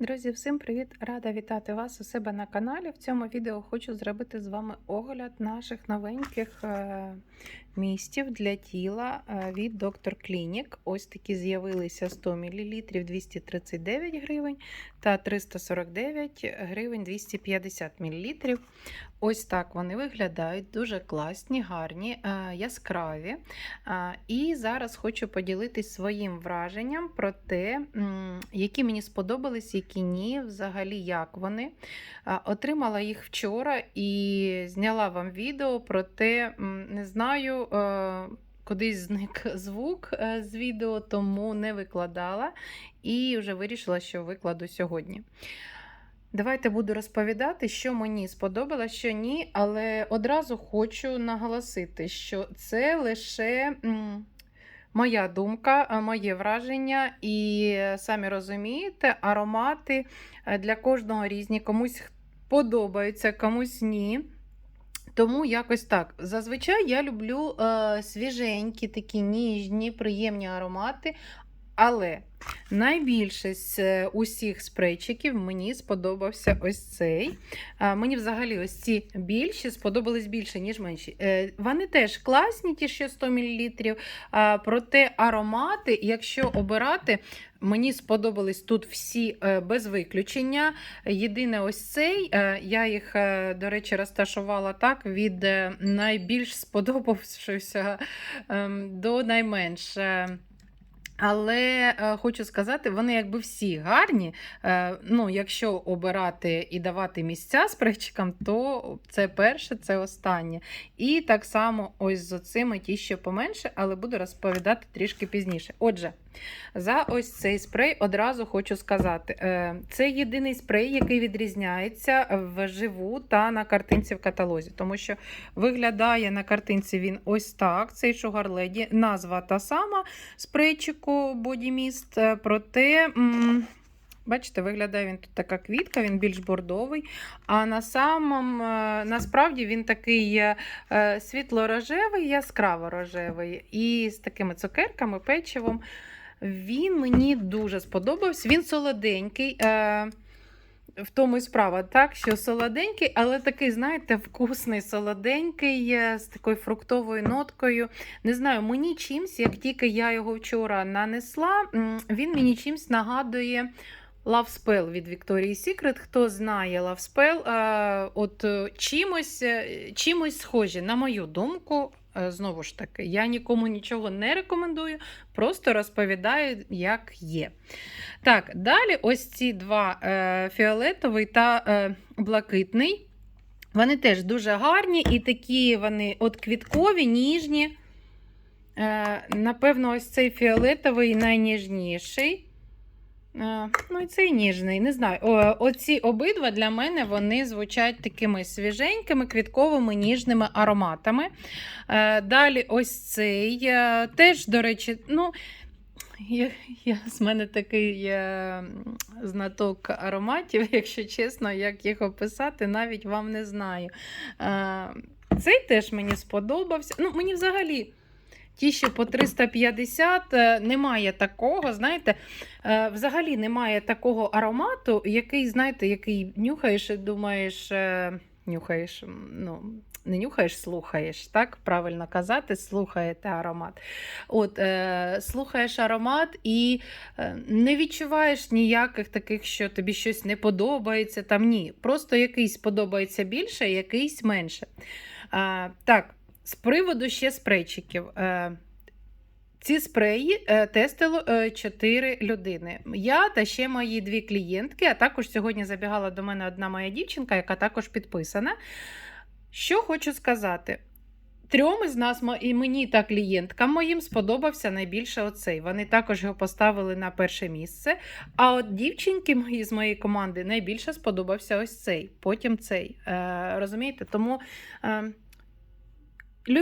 Друзі, всім привіт! Рада вітати вас у себе на каналі. В цьому відео хочу зробити з вами огляд наших новеньких е, містів для тіла е, від Dr. Clinic. Ось такі з'явилися 100 мл 239 гривень та 349 гривень 250 мл. Ось так вони виглядають, дуже класні, гарні, е, яскраві. І зараз хочу поділитись своїм враженням про те, які мені сподобались, які ні, взагалі як вони. Отримала їх вчора і зняла вам відео про те, м, не знаю. е, Кудись зник звук е, з відео, тому не викладала і вже вирішила, що викладу сьогодні. Давайте буду розповідати, що мені сподобалось, що ні, але одразу хочу наголосити, що це лише моя думка, моє враження, і е, самі розумієте, аромати е, для кожного різні, комусь подобаються, комусь ні. Тому якось так. Зазвичай я люблю е, свіженькі, такі ніжні, приємні аромати. Але найбільше з усіх спрейчиків мені сподобався ось цей. Мені взагалі ось ці більші сподобались більше, ніж менші. Е, Вони теж класні, ті, що 100 мл. Проте аромати, якщо обирати, мені сподобались тут всі е, без виключення. Єдине, ось цей. е, Я їх, до речі, розташувала так від найбільш сподобавшися ем, до найменш. Але е, хочу сказати, вони якби всі гарні. Е, ну, якщо обирати і давати місця спрейчикам, то це перше, це останнє. І так само ось з оцими ті, що поменше, але буду розповідати трішки пізніше. Отже, за ось цей спрей одразу хочу сказати: е, це єдиний спрей, який відрізняється вживу та на картинці в каталозі, тому що виглядає на картинці він ось так. Цей Sugar Lady, назва та сама спрейчику Body Mist, е, проте. Бачите, виглядає він тут така квітка, він більш бордовий. А на самом, е, насправді він такий світло-рожевий, яскраво-рожевий. І з такими цукерками, печивом. Він мені дуже сподобався. Він солоденький. Е, в тому і справа, так, що солоденький, але такий, знаєте, вкусний, солоденький, е, з такою фруктовою ноткою. Не знаю, мені чимсь, як тільки я його вчора нанесла, він мені чимсь нагадує. Love Spell від Victoria's Secret. Хто знає Love Spell, е, от е, чимось, чимось схожі, на мою думку. Е, Знову ж таки, я нікому нічого не рекомендую, просто розповідаю, як є. Так, далі ось ці два е, фіолетовий та е, блакитний. Вони теж дуже гарні і такі вони от квіткові, ніжні. Напевно, ось цей фіолетовий найніжніший. Е, Ну, і цей ніжний, не знаю. О, оці обидва для мене вони звучать такими свіженькими, квітковими, ніжними ароматами. Е, Далі ось цей. е, Теж, до речі, ну. Я, я, з мене такий е, знаток ароматів, якщо чесно, як їх описати, навіть вам не знаю. Цей теж мені сподобався. Ну, мені взагалі. Ті, що по 350, е, немає такого, знаєте, е, взагалі немає такого аромату, який, знаєте, який нюхаєш і думаєш, е, нюхаєш, ну, не нюхаєш, слухаєш, так правильно казати, слухаєте аромат. От, е, Слухаєш аромат і не відчуваєш ніяких таких, що тобі щось не подобається. Там ні. Просто якийсь подобається більше, якийсь менше. Е, так, з приводу ще спрейчиків. Е, ці спреї е, тестило 4 людини. Я та ще мої дві клієнтки, а також сьогодні забігала до мене одна моя дівчинка, яка також підписана. Що хочу сказати. Трьом із нас, і мені та клієнткам моїм сподобався найбільше оцей. Вони також його поставили на перше місце. А от дівчинки мої з моєї команди найбільше сподобався ось цей, потім цей. Е, розумієте? Тому. Е,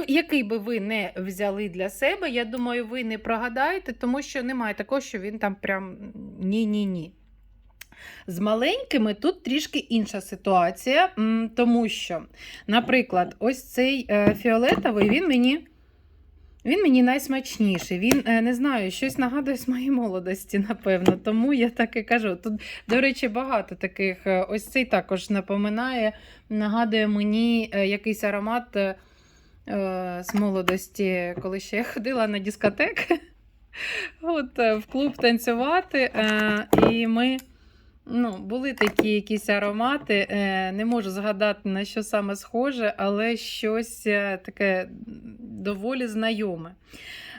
Який би ви не взяли для себе, я думаю, ви не прогадаєте, тому що немає такого, що він там прям ні-ні-ні. З маленькими тут трішки інша ситуація, тому що, наприклад, ось цей е, фіолетовий він мені Він мені найсмачніший. Він е, не знаю, щось нагадує з моєї молодості, напевно. Тому я так і кажу. Тут, до речі, багато таких. е, Ось цей також напоминає, нагадує мені якийсь аромат з молодості, коли ще я ходила на дискотеки. От е, в клуб танцювати. е, І ми. Ну, були такі якісь аромати, е, не можу згадати на що саме схоже, але щось е, таке доволі знайоме.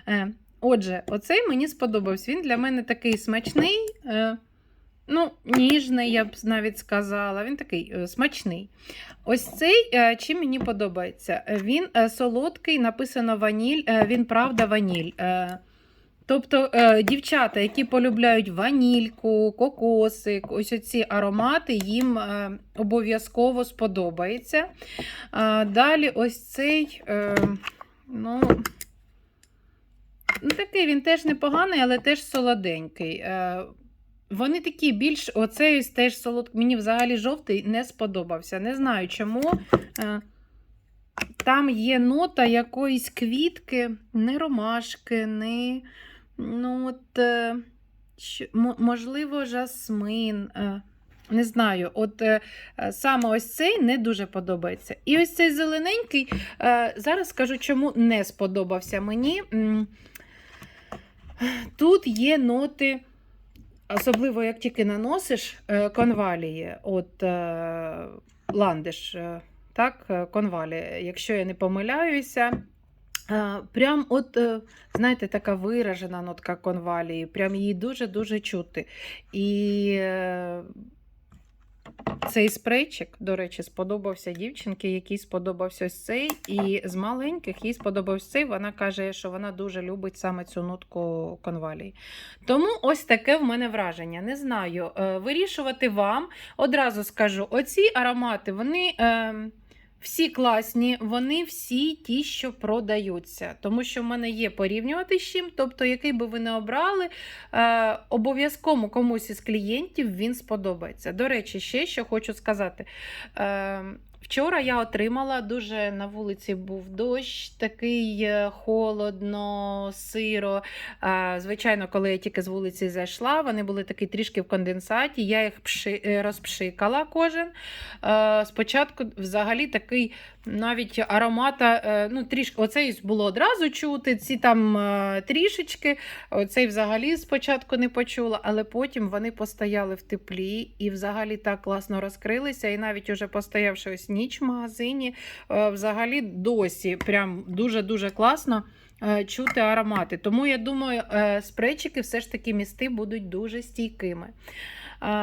Е, Отже, оцей мені сподобався. Він для мене такий смачний, е, ну, ніжний, я б навіть сказала. Він такий е, смачний. Ось цей е, чим мені подобається. Він е, солодкий, написано ваніль, він правда ваніль. Тобто дівчата, які полюбляють ванільку, кокоси, ось оці аромати, їм обов'язково сподобається. Далі ось цей, ну, ну, такий він теж непоганий, але теж солоденький. Вони такі більш, оцей теж солодкий. Мені взагалі жовтий не сподобався. Не знаю чому. Е, там є нота якоїсь квітки, не ромашки, не. Ну, от, е, можливо, жасмин. е, Не знаю, от саме ось цей не дуже подобається. І ось цей зелененький, зараз скажу, чому не сподобався мені. Тут є ноти, особливо як тільки наносиш е, конвалії, от е, ландиш, е, так, конвалі, якщо я не помиляюся. Прям от, знаєте, така виражена нотка конвалії, прям її дуже-дуже чути. І цей спрейчик, до речі, сподобався дівчинці, якій сподобався ось цей. І з маленьких їй сподобався цей. Вона каже, що вона дуже любить саме цю нотку конвалій. Тому ось таке в мене враження. Не знаю. е, Вирішувати вам. Одразу скажу: оці аромати, вони. Всі класні, вони всі ті, що продаються. Тому що в мене є порівнювати з чим. Тобто, який би ви не обрали, е, обов'язково комусь із клієнтів він сподобається. До речі, ще що хочу сказати. Е, Вчора я отримала дуже на вулиці був дощ, такий е, холодно, сиро. Звичайно, коли я тільки з вулиці зайшла, вони були такі трішки в конденсаті. Я їх е, розпшикала кожен. Е, Спочатку взагалі такий навіть аромата, е, ну трішки, оцей було одразу чути, ці там е, трішечки, оцей взагалі спочатку не почула, але потім вони постояли в теплі і взагалі так класно розкрилися. І навіть уже постоявши ось ніч в магазині, е, взагалі досі прям дуже-дуже класно. Чути аромати. Тому я думаю, спрейчики все ж таки місти будуть дуже стійкими.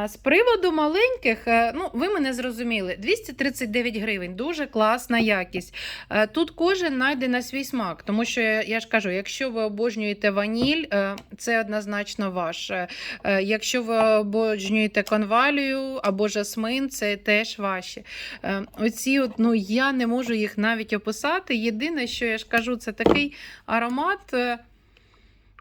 З приводу маленьких, е, ну, ви мене зрозуміли, 239 гривень, дуже класна якість. Е, Тут кожен знайде на свій смак, тому що я ж кажу, якщо ви обожнюєте ваніль, е, це однозначно ваше. Е, Якщо ви обожнюєте конвалію або жасмин, це теж ваші. Оці, от, ну, я не можу їх навіть описати. Єдине, що я ж кажу, це такий аромат.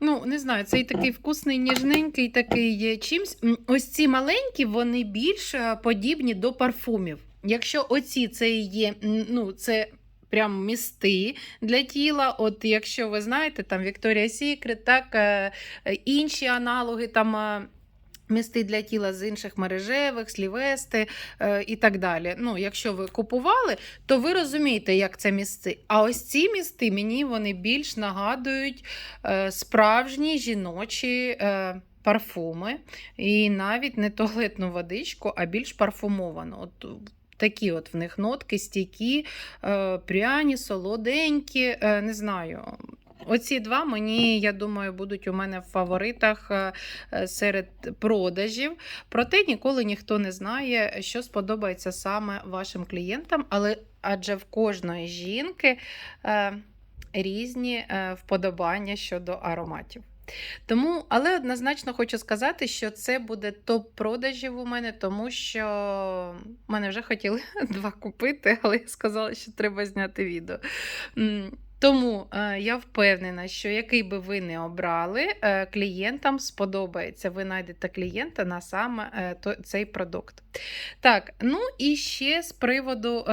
Ну, не знаю, цей такий вкусний, ніжненький, такий є чимсь. Ось ці маленькі, вони більш е, подібні до парфумів. Якщо оці це є, ну, це прям місти для тіла. От якщо ви знаєте, там Вікторія Сікрет, так, е, е, інші аналоги там. Місти для тіла з інших мережевих, слівести е, і так далі. Ну, якщо ви купували, то ви розумієте, як це місти. А ось ці місти мені вони більш нагадують е, справжні жіночі е, парфуми, і навіть не туалетну водичку, а більш парфумовану. От Такі от в них нотки, стійкі, е, пряні, солоденькі, е, не знаю. Оці два мені, я думаю, будуть у мене в фаворитах е, серед продажів. Проте ніколи ніхто не знає, що сподобається саме вашим клієнтам, але адже в кожної жінки е, різні е, вподобання щодо ароматів. Тому, але однозначно хочу сказати, що це буде топ продажів у мене, тому що мене вже хотіли два купити, але я сказала, що треба зняти відео. Тому е, я впевнена, що який би ви не обрали, е, клієнтам сподобається. Ви знайдете клієнта на саме е, цей продукт. Так, ну і ще з приводу,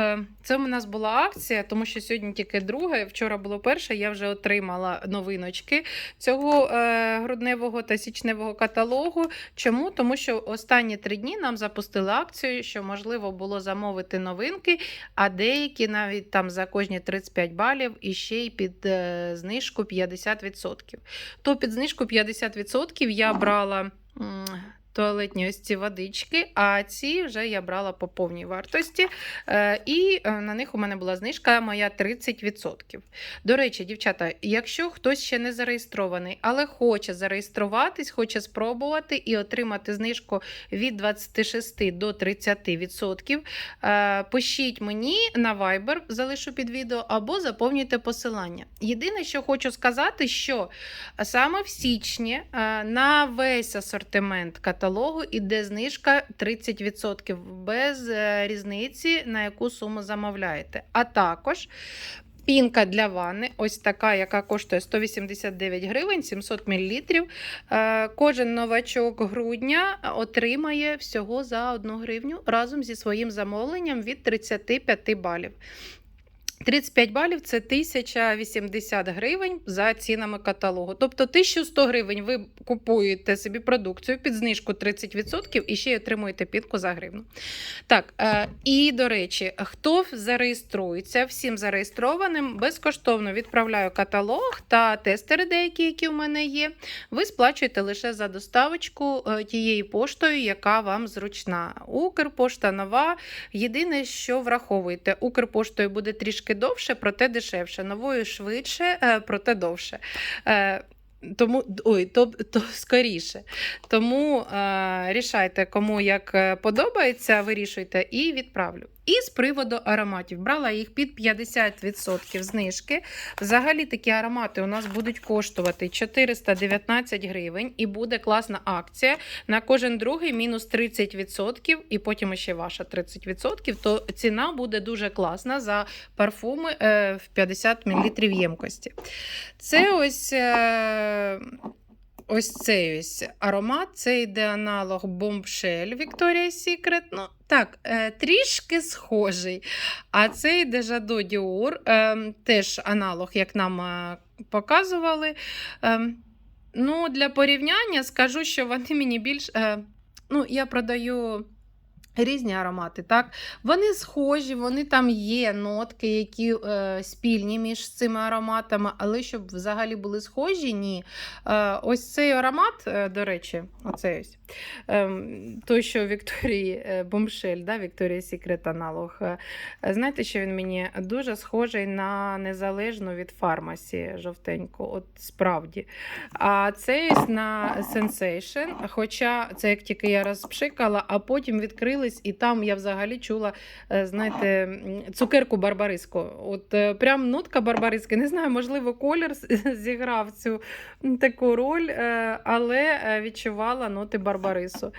це у нас була акція, тому що сьогодні тільки друга, вчора було перше, я вже отримала новиночки цього грудневого та січневого каталогу. Чому? Тому що останні три дні нам запустили акцію, що можливо було замовити новинки, а деякі навіть там за кожні 35 балів і ще й під е, знижку 50%. То під знижку 50% я брала. Туалетні ось ці водички, а ці вже я брала по повній вартості. Е, і е, на них у мене була знижка моя 30%. До речі, дівчата, якщо хтось ще не зареєстрований, але хоче зареєструватись, хоче спробувати і отримати знижку від 26 до 30%, е, пишіть мені на Viber, залишу під відео, або заповнюйте посилання. Єдине, що хочу сказати, що саме в січні на весь асортимент каталогу іде знижка 30% без е, різниці, на яку суму замовляєте. А також пінка для ванни, ось така, яка коштує 189 гривень, 700 мл. Е, Кожен новачок грудня отримає всього за 1 гривню разом зі своїм замовленням від 35 балів. 35 балів це 1080 гривень за цінами каталогу. Тобто 1100 гривень ви купуєте собі продукцію під знижку 30% і ще й отримуєте підку за гривну. Так, е, і до речі, хто зареєструється, всім зареєстрованим, безкоштовно відправляю каталог та тестери, деякі, які в мене є. Ви сплачуєте лише за доставочку е, тією поштою, яка вам зручна. Укрпошта нова. Єдине, що враховуйте, Укрпоштою буде трішки довше, проте дешевше. Новою швидше, е, проте довше. Е, Тому ой, то, то скоріше. Тому е, рішайте, кому як е, подобається, вирішуйте і відправлю. І з приводу ароматів брала їх під 50% знижки. Взагалі такі аромати у нас будуть коштувати 419 гривень, і буде класна акція. На кожен другий мінус 30%, і потім ще ваша 30%, то ціна буде дуже класна за парфуми е, в 50 мл ємкості. Це ось. Ось цей ось аромат, це йде аналог Bombshell Victoria's Secret. Ну, так, е, трішки схожий. А цей йде Жадо Діор, е, теж аналог, як нам е, показували. Ну, для порівняння скажу, що вони мені більш. Ну, я продаю. Різні аромати, так? Вони схожі, вони там є нотки, які е, спільні між цими ароматами, але щоб взагалі були схожі, ні. Е, ось цей аромат, е, до речі, оцей ось, е, той, що Вікторії е, Бомшель, да, Вікторія Секрет аналог. Е, знаєте, що він мені дуже схожий на незалежну від фармасі жовтеньку, от справді. А цей на Sensation, хоча це як тільки я розпшикала, а потім відкрились, і там я взагалі чула, е, знаєте, цукерку барбариску. От е, прям нотка барбариски. Не знаю, можливо, колір зіграв цю таку роль, е, але відчувала ноти барбарису.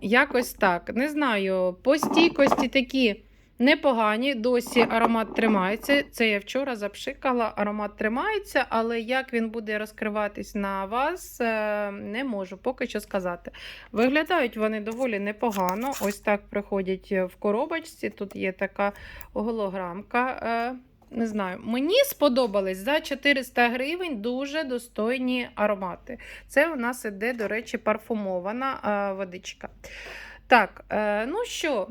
Якось так. Не знаю, по стійкості такі. Непогані, досі аромат тримається. Це я вчора запшикала, аромат тримається, але як він буде розкриватись на вас, е, не можу поки що сказати. Виглядають вони доволі непогано. Ось так приходять в коробочці. Тут є така голограмка. е, Не знаю, мені сподобались за 400 гривень дуже достойні аромати. Це у нас іде, до речі, парфумована е, водичка. Так, ну що,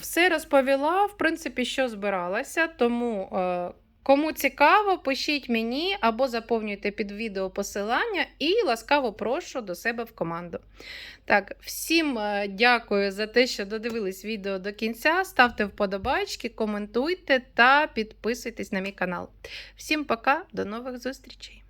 все розповіла, в принципі, що збиралася, тому. Е, Кому цікаво, пишіть мені або заповнюйте під відео посилання і ласкаво прошу до себе в команду. Так, всім е, дякую за те, що додивились відео до кінця. Ставте вподобайки, коментуйте та підписуйтесь на мій канал. Всім пока, до нових зустрічей!